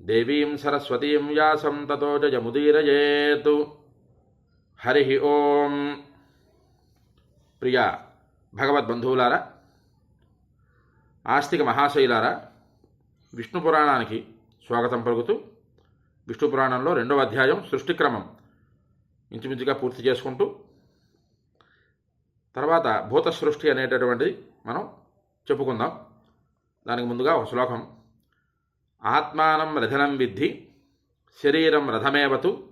దేవీం సరస్వతీం వ్యాసం తతో జయముదీరయేతు. హరి ఓం. ప్రియ భగవద్బంధువులారా ఆస్తిక మహాశైలారా విష్ణు పురాణానికి స్వాగతం పలుకుతూ విష్ణు పురాణంలో రెండవ అధ్యాయం సృష్టిక్రమం ఇంచుమించుగా పూర్తి చేసుకుంటూ తర్వాత భూత సృష్టి అనేటటువంటిది మనం చెప్పుకుందాం. దానికి ముందుగా ఒక శ్లోకం. ఆత్మానం రథనం విద్ధి శరీరం రథమేవతు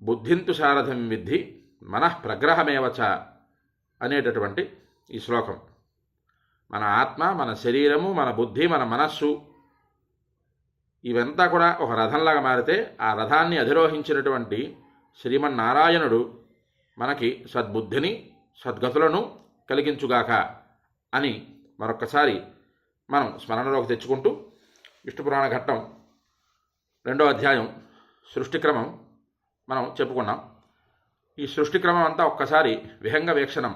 బుద్ధింతు సారథం విద్ధి మనః ప్రగ్రహమేవచ అనేటటువంటి ఈ శ్లోకం. మన ఆత్మ మన శరీరము మన బుద్ధి మన మనస్సు ఇవంతా కూడా ఒక రథంలాగా మారితే ఆ రథాన్ని అధిరోహించినటువంటి శ్రీమన్నారాయణుడు మనకి సద్బుద్ధిని సద్గతులను కలిగించుగాక అని మరొక్కసారి మనం స్మరణలోకి తెచ్చుకుంటూ విష్ణుపురాణ ఘట్టం రెండో అధ్యాయం సృష్టిక్రమం మనం చెప్పుకున్నాం. ఈ సృష్టిక్రమం అంతా ఒక్కసారి విహంగ వీక్షణం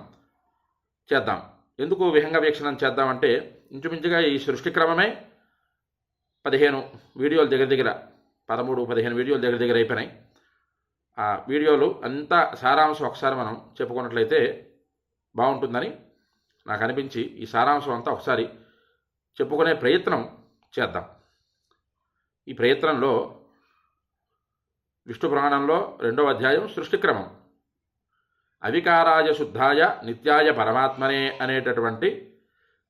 చేద్దాం. ఎందుకు విహంగ వీక్షణం చేద్దామంటే ఇంచుమించుగా ఈ సృష్టిక్రమమే పదిహేను వీడియోలు దగ్గర దగ్గర పదమూడు పదిహేను వీడియోలు దగ్గర దగ్గర అయిపోయినాయి. ఆ వీడియోలు అంతా సారాంశం ఒకసారి మనం చెప్పుకున్నట్లయితే బాగుంటుందని నాకు అనిపించి ఈ సారాంశం అంతా ఒకసారి చెప్పుకునే ప్రయత్నం చేద్దాం. ఈ ప్రయత్నంలో విష్ణు పురాణంలో రెండవ అధ్యాయం సృష్టిక్రమం అవికారాయ శుద్ధాయ నిత్యాయ పరమాత్మనే అనేటటువంటి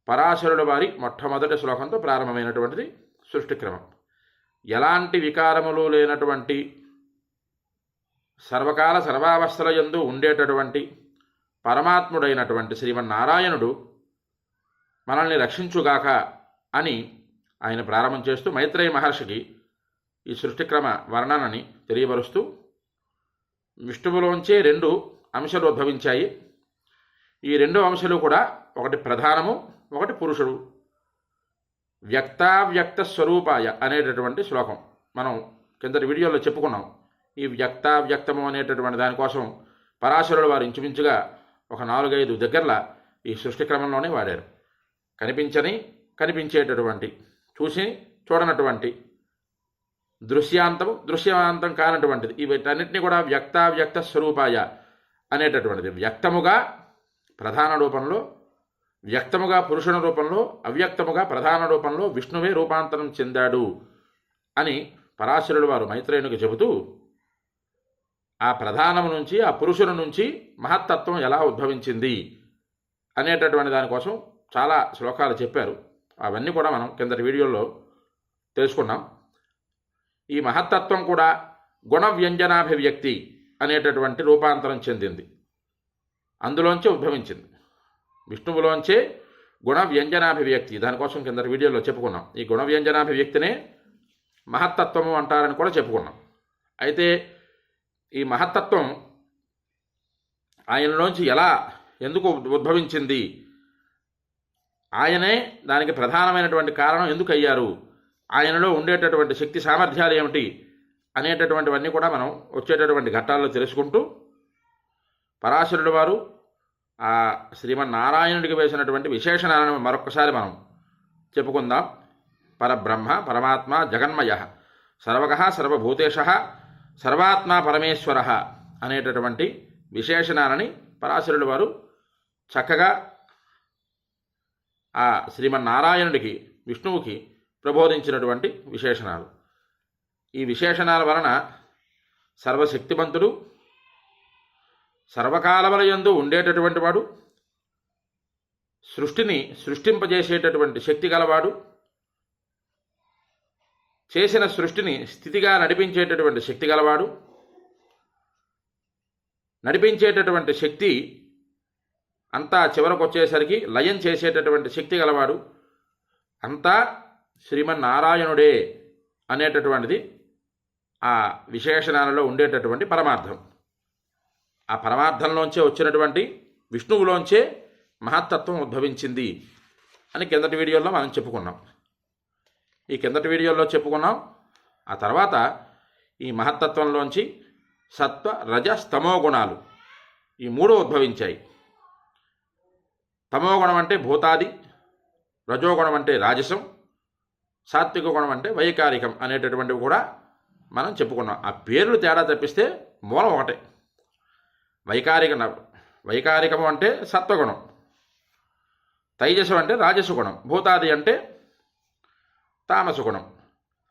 పరాశరుడు వారి మొట్టమొదటి శ్లోకంతో ప్రారంభమైనటువంటిది సృష్టిక్రమం ఎలాంటి వికారములు లేనటువంటి సర్వకాల సర్వావస్థల యందు ఉండేటటువంటి పరమాత్ముడైనటువంటి శ్రీమన్నారాయణుడు మనల్ని రక్షించుగాక అని ఆయన ప్రారంభం చేస్తూ మైత్రేయ మహర్షికి ఈ సృష్టిక్రమ వర్ణనని తెలియపరుస్తూ విష్ణువులోంచే రెండు అంశాలు ఉద్భవించాయి. ఈ రెండు అంశాలు కూడా ఒకటి ప్రధానము ఒకటి పురుషుడు. వ్యక్తావ్యక్త స్వరూపాయ అనేటటువంటి శ్లోకం. మనం కిందటి వీడియోలో చెప్పుకున్నాం. ఈ వ్యక్తావ్యక్తము అనేటటువంటి దానికోసం పరాశరుడు వారు ఇంచుమించుగా ఒక నాలుగైదు దగ్గరల ఈ సృష్టిక్రమంలోనే వాడారు. కనిపించని కనిపించేటటువంటి చూసి చూడనటువంటి దృశ్యాంతం దృశ్యమాంతం కానటువంటిది. ఈ వీటన్నిటిని కూడా వ్యక్తావ్యక్త స్వరూపాయ అనేటటువంటిది. వ్యక్తముగా ప్రధాన రూపంలో వ్యక్తముగా పురుషుని రూపంలో అవ్యక్తముగా ప్రధాన రూపంలో విష్ణువే రూపాంతరం చెందాడు అని పరాశరుడు వారు మైత్రేయునికి చెబుతూ ఆ ప్రధానము నుంచి ఆ పురుషుని నుంచి మహత్తత్వం ఎలా ఉద్భవించింది అనేటటువంటి దానికోసం చాలా శ్లోకాలు చెప్పారు. అవన్నీ కూడా మనం కిందటి వీడియోలో తెలుసుకున్నాం. ఈ మహత్తత్వం కూడా గుణ వ్యంజనాభివ్యక్తి అనేటటువంటి రూపాంతరం చెందింది. అందులోంచే ఉద్భవించింది. విష్ణువులోంచే గుణ వ్యంజనాభివ్యక్తి దానికోసం కింద వీడియోలో చెప్పుకున్నాం. ఈ గుణ వ్యంజనాభివ్యక్తినే మహత్తత్వము అంటారని కూడా చెప్పుకున్నాం. అయితే ఈ మహత్తత్వం ఆయనలోంచి ఎలా ఎందుకు ఉద్భవించింది? ఆయనే దానికి ప్రధానమైనటువంటి కారణం ఎందుకు అయ్యారు ఆయనలో ఉండేటటువంటి శక్తి సామర్థ్యాలు ఏమిటి? అనేటటువంటివన్నీ కూడా మనం వచ్చేటటువంటి ఘట్టాల్లో తెలుసుకుంటూ పరాశరుడు వారు ఆ శ్రీమన్నారాయణుడికి వేసినటువంటి విశేషణాలను మరొకసారి మనం చెప్పుకుందాం. పరబ్రహ్మ పరమాత్మ జగన్మయ సర్వక సర్వభూతేశ సర్వాత్మ పరమేశ్వర అనేటటువంటి విశేషణాలని పరాశరుడు వారు చక్కగా ఆ శ్రీమన్నారాయణుడికి విష్ణువుకి ప్రబోధించినటువంటి విశేషణాలు. ఈ విశేషణాల వలన సర్వశక్తిమంతుడు సర్వకాలములయందు ఉండేటటువంటి వాడు సృష్టిని సృష్టింపజేసేటటువంటి శక్తి గలవాడు చేసిన సృష్టిని స్థితిగా నడిపించేటటువంటి శక్తి గలవాడు నడిపించేటటువంటి శక్తి అంతా చివరకు వచ్చేసరికి లయం చేసేటటువంటి శక్తి గలవాడు అంతా శ్రీమన్నారాయణుడే అనేటటువంటిది ఆ విశేషణాలలో ఉండేటటువంటి పరమార్థం. ఆ పరమార్థంలోంచే వచ్చినటువంటి విష్ణువులోంచే మహత్తత్వం ఉద్భవించింది అని కిందటి వీడియోలో మనం చెప్పుకున్నాం. ఈ కిందటి వీడియోలో చెప్పుకున్నాం ఆ తర్వాత ఈ మహత్తత్వంలోంచి సత్వ రజ స్తమో గుణాలు ఈ మూడు ఉద్భవించాయి. తమోగుణం అంటే భూతాది రజోగుణం అంటే రాజసం సాత్విక గుణం అంటే వైకారికం అనేటటువంటివి కూడా మనం చెప్పుకున్నాం. ఆ పేర్లు తేడా తప్పిస్తే మూలం ఒకటే. వైకారిక వైకారికము అంటే సత్వగుణం తైజసం అంటే రాజస గుణం భూతాది అంటే తామస గుణం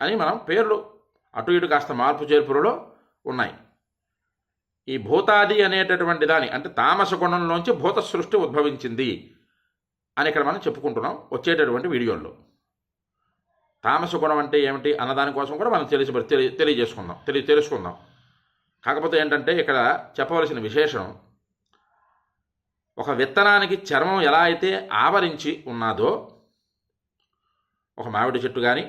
అని మనం పేర్లు అటు ఇటు కాస్త మార్పు చేర్పులలో ఉన్నాయి. ఈ భూతాది అనేటటువంటి దాని అంటే తామస గుణంలోంచి భూత సృష్టి ఉద్భవించింది అని ఇక్కడ మనం చెప్పుకుంటున్నాం వచ్చేటటువంటి వీడియోల్లో తామస గుణం అంటే ఏమిటి అన్నదాని కోసం కూడా మనం తెలిసి తెలియజేసుకుందాం తెలియ తెలుసుకుందాం. కాకపోతే ఏంటంటే ఇక్కడ చెప్పవలసిన విశేషం ఒక విత్తనానికి చర్మం ఎలా అయితే ఆవరించి ఉన్నదో ఒక మామిడి చెట్టు కానీ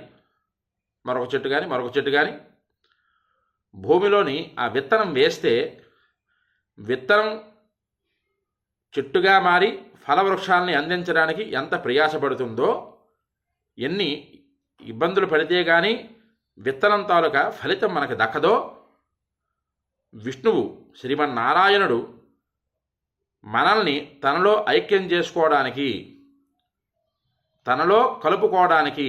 మరొక చెట్టు కానీ మరొక చెట్టు కానీ భూమిలోని ఆ విత్తనం వేస్తే విత్తనం చెట్టుగా మారి ఫలవృక్షాలని అందించడానికి ఎంత ప్రయాసపడుతుందో ఎన్ని ఇబ్బందులు పడితే కానీ విత్తనం తాలూకా ఫలితం మనకు దక్కదో విష్ణువు శ్రీమన్నారాయణుడు మనల్ని తనలో ఐక్యం చేసుకోవడానికి తనలో కలుపుకోవడానికి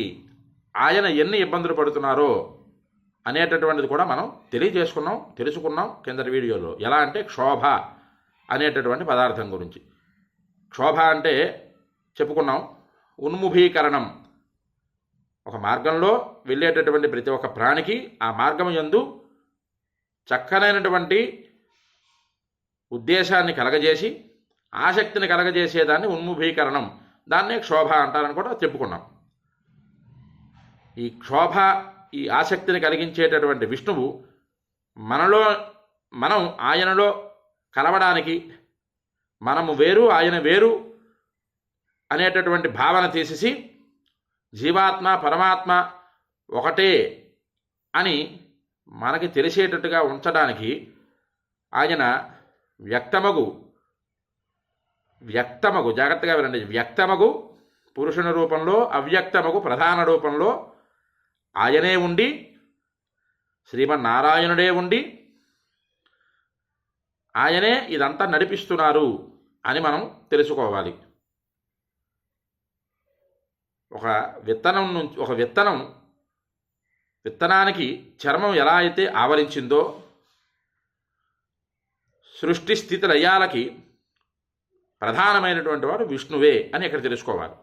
ఆయన ఎన్ని ఇబ్బందులు పడుతున్నారో అనేటటువంటిది కూడా మనం తెలియజేసుకున్నాం తెలుసుకున్నాం కిందటి వీడియోలో. ఎలా అంటే క్షోభ అనేటటువంటి పదార్థం గురించి. క్షోభ అంటే చెప్పుకున్నాం ఉన్ముఖీకరణం. ఒక మార్గంలో వెళ్ళేటటువంటి ప్రతి ఒక్క ప్రాణికి ఆ మార్గం యందు చక్కనైనటువంటి ఉద్దేశాన్ని కలగజేసి ఆసక్తిని కలగజేసేదాన్ని ఉన్ముఖీకరణం. దాన్నే క్షోభ అంటారని కూడా చెప్పుకున్నాం. ఈ క్షోభ ఈ ఆసక్తిని కలిగించేటటువంటి విష్ణువు మనలో మనం ఆయనలో కలవడానికి మనము వేరు ఆయన వేరు అనేటటువంటి భావన తీసేసి జీవాత్మ పరమాత్మ ఒకటే అని మనకి తెలిసేటట్టుగా ఉంచడానికి ఆయన వ్యక్తమగు వ్యక్తమగు జాగ్రత్తగా వినండి వ్యక్తమగు పురుషుని రూపంలో అవ్యక్తమగు ప్రధాన రూపంలో ఆయనే ఉండి శ్రీమన్నారాయణుడే ఉండి ఆయనే ఇదంతా నడిపిస్తున్నారు అని మనం తెలుసుకోవాలి. ఒక విత్తనం నుంచి ఒక విత్తనం విత్తనానికి చర్మం ఎలా అయితే ఆవరించిందో సృష్టి స్థితి లయాలకి ప్రధానమైనటువంటి వాడు విష్ణువే అని ఇక్కడ తెలుసుకోవాలి.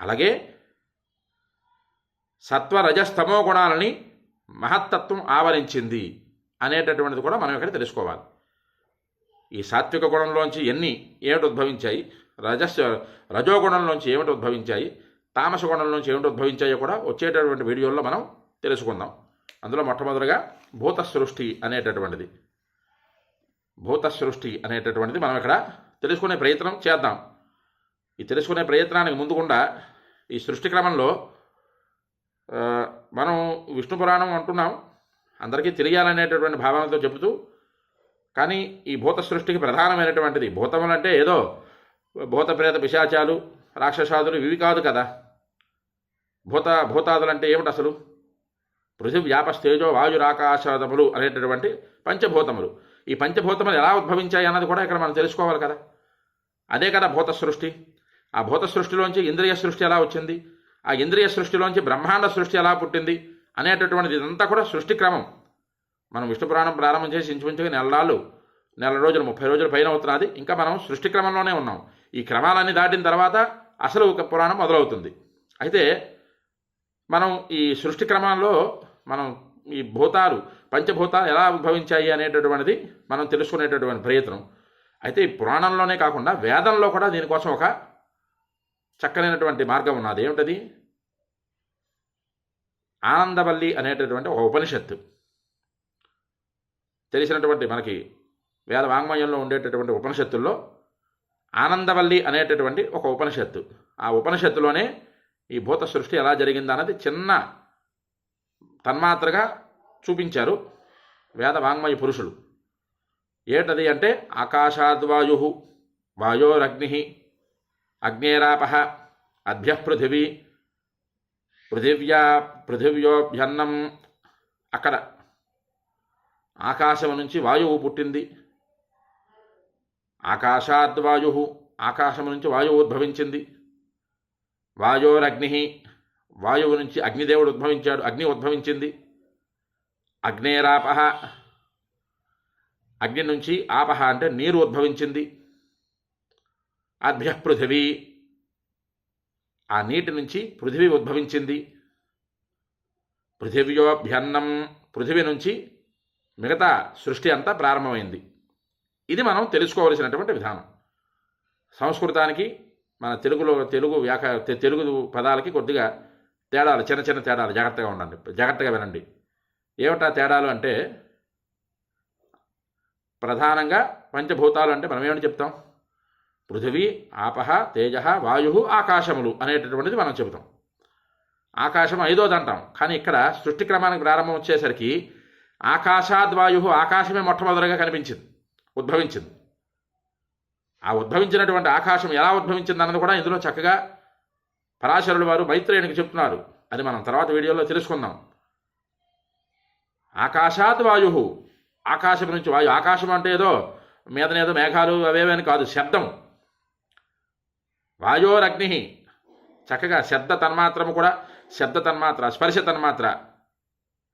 అలాగే సత్వ రజస్తమో గుణాలని మహత్తత్వం ఆవరించింది అనేటటువంటిది కూడా మనం ఇక్కడ తెలుసుకోవాలి. ఈ సాత్విక గుణంలోంచి ఎన్ని ఏమిటి ఉద్భవించాయి రజస్ రజోగుణంలోంచి ఏమిటి ఉద్భవించాయి తామస గుణంలోంచి ఏమిటి ఉద్భవించాయో కూడా వచ్చేటటువంటి వీడియోల్లో మనం తెలుసుకుందాం. అందులో మొట్టమొదటిగా భూత సృష్టి అనేటటువంటిది. భూత సృష్టి అనేటటువంటిది మనం ఇక్కడ తెలుసుకునే ప్రయత్నం చేద్దాం. ఈ తెలుసుకునే ప్రయత్నానికి ముందుకుండా ఈ సృష్టి క్రమంలో మనం విష్ణు పురాణం అంటున్నాం. అందరికీ తెలియాలనేటటువంటి భావనతో చెబుతూ కానీ ఈ భూత సృష్టికి ప్రధానమైనటువంటిది భూతములు అంటే ఏదో భూత ప్రేత పిశాచాలు రాక్షసాదులు ఇవి కాదు కదా. భూత భూతాదులు అంటే ఏమిటి అసలు? పృథివీ వాయు రాకాశాదములు అనేటటువంటి పంచభూతములు. ఈ పంచభూతములు ఎలా ఉద్భవించాయి అన్నది కూడా ఇక్కడ మనం తెలుసుకోవాలి కదా. అదే కదా భూత సృష్టి. ఆ భూత సృష్టిలోంచి ఇంద్రియ సృష్టి ఎలా వచ్చింది? ఆ ఇంద్రియ సృష్టిలోంచి బ్రహ్మాండ సృష్టి ఎలా పుట్టింది అనేటటువంటిది ఇదంతా కూడా సృష్టి క్రమం. మనం విష్ణు పురాణం ప్రారంభం చేసి ఇంచుమించుగా నెలలు నెల రోజులు ముప్పై రోజుల పైన అవుతున్నది. ఇంకా మనం సృష్టి క్రమంలోనే ఉన్నాం. ఈ క్రమాలన్నీ దాటిన తర్వాత అసలు ఒక పురాణం మొదలవుతుంది. అయితే మనం ఈ సృష్టి క్రమంలో మనం ఈ భూతాలు పంచభూతాలు ఎలా ఉద్భవించాయి అనేటటువంటిది మనం తెలుసుకునేటటువంటి ప్రయత్నం. అయితే ఈ పురాణంలోనే కాకుండా వేదంలో కూడా దీనికోసం ఒక చక్కనైనటువంటి మార్గం ఉన్నది. ఏమిటది? ఆనందవల్లి అనేటటువంటి ఒక ఉపనిషత్తు. తెలిసినటువంటి మనకి వేద వాంగ్మయంలో ఉండేటటువంటి ఉపనిషత్తుల్లో ఆనందవల్లి అనేటటువంటి ఒక ఉపనిషత్తు. ఆ ఉపనిషత్తులోనే ఈ భూత సృష్టి ఎలా జరిగిందన్నది చిన్న తన్మాత్రగా చూపించారు వేద వాంగ్మయ పురుషులు. ఏటది అంటే ఆకాశాద్వాయు వాయోరగ్ని అగ్నేరాప అభ్య పృథివీ. పృథివ్యా పృథివ్యోభ్యన్నం అక్కడ. ఆకాశం నుంచి వాయువు పుట్టింది. ఆకాశాద్వాయు ఆకాశం నుంచి వాయువు ఉద్భవించింది. వాయోరగ్ని వాయువు నుంచి అగ్నిదేవుడు ఉద్భవించాడు అగ్ని ఉద్భవించింది. అగ్నేరాప అగ్ని నుంచి ఆపహ అంటే నీరు ఉద్భవించింది. అభ్య పృథివీ. ఆ నీటి నుంచి పృథివీ ఉద్భవించింది. పృథివ్యోభ్యన్నం పృథివీ నుంచి మిగతా సృష్టి అంతా ప్రారంభమైంది. ఇది మనం తెలుసుకోవలసినటువంటి విధానం. సంస్కృతానికి మన తెలుగులో తెలుగు వ్యాక తెలుగు పదాలకి కొద్దిగా తేడాలు చిన్న చిన్న తేడాలు జాగ్రత్తగా ఉండండి. జాగ్రత్తగా వినండి. ఏమిటా తేడాలు అంటే ప్రధానంగా పంచభూతాలు అంటే మనం ఏమని చెప్తాం? పృథివీ ఆపహ తేజ వాయు ఆకాశములు అనేటటువంటిది మనం చెబుతాం. ఆకాశం ఐదోది అంటాం కానీ ఇక్కడ సృష్టి క్రమానికి ప్రారంభం వచ్చేసరికి ఆకాశాద్వాయు ఆకాశమే మొట్టమొదటిగా కనిపించింది ఉద్భవించింది. ఆ ఉద్భవించినటువంటి ఆకాశం ఎలా ఉద్భవించింది అన్నది కూడా ఇందులో చక్కగా పరాశరుడు వారు మైత్రేయునికి చెప్తున్నారు. అది మనం తర్వాత వీడియోలో తెలుసుకుందాం. ఆకాశాత్ వాయు ఆకాశం నుంచి వాయు ఆకాశం అంటే ఏదో మీదనేదో మేఘాలు అవేవని కాదు శబ్దం. వాయోరగ్ని. చక్కగా శబ్ద తన్మాత్రము కూడా శబ్ద తన్మాత్ర స్పర్శ తన్మాత్ర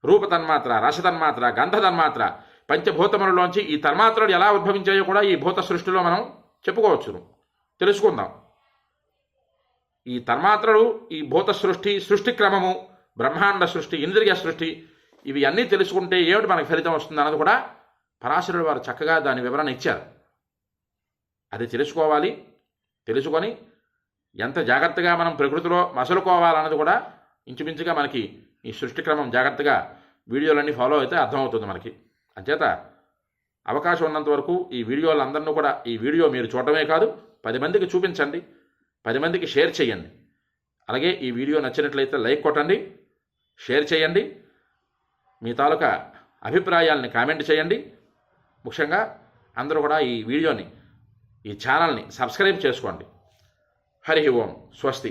రూప తన్మాత్ర రస తన్మాత్ర గంధ తన్మాత్ర పంచభూతములలోంచి ఈ తన్మాత్రలు ఎలా ఉద్భవించాయో కూడా ఈ భూత సృష్టిలో మనం చెప్పుకోవచ్చును. తెలుసుకుందాం. ఈ తన్మాత్రలు ఈ భూత సృష్టి సృష్టి క్రమము బ్రహ్మాండ సృష్టి ఇంద్రియ సృష్టి ఇవి అన్నీ తెలుసుకుంటే ఏమిటి మనకు ఫలితం వస్తుంది అన్నది కూడా పరాశరుడు వారు చక్కగా దాని వివరణ ఇచ్చారు. అది తెలుసుకోవాలి తెలుసుకొని ఎంత జాగ్రత్తగా మనం ప్రకృతిలో మసలుకోవాలన్నది కూడా ఇంచుమించుగా మనకి ఈ సృష్టి క్రమం జాగ్రత్తగా వీడియోలన్నీ ఫాలో అయితే అర్థమవుతుంది మనకి. అంచేత అవకాశం ఉన్నంత వరకు ఈ వీడియోలందరినీ కూడా ఈ వీడియో మీరు చూడటమే కాదు పది మందికి చూపించండి పది మందికి షేర్ చేయండి. అలాగే ఈ వీడియో నచ్చినట్లయితే లైక్ కొట్టండి షేర్ చేయండి మీ తాలూకా అభిప్రాయాలని కామెంట్ చేయండి. ముఖ్యంగా అందరూ కూడా ఈ వీడియోని ఈ ఛానల్ని సబ్స్క్రైబ్ చేసుకోండి. హరి ఓం స్వస్తి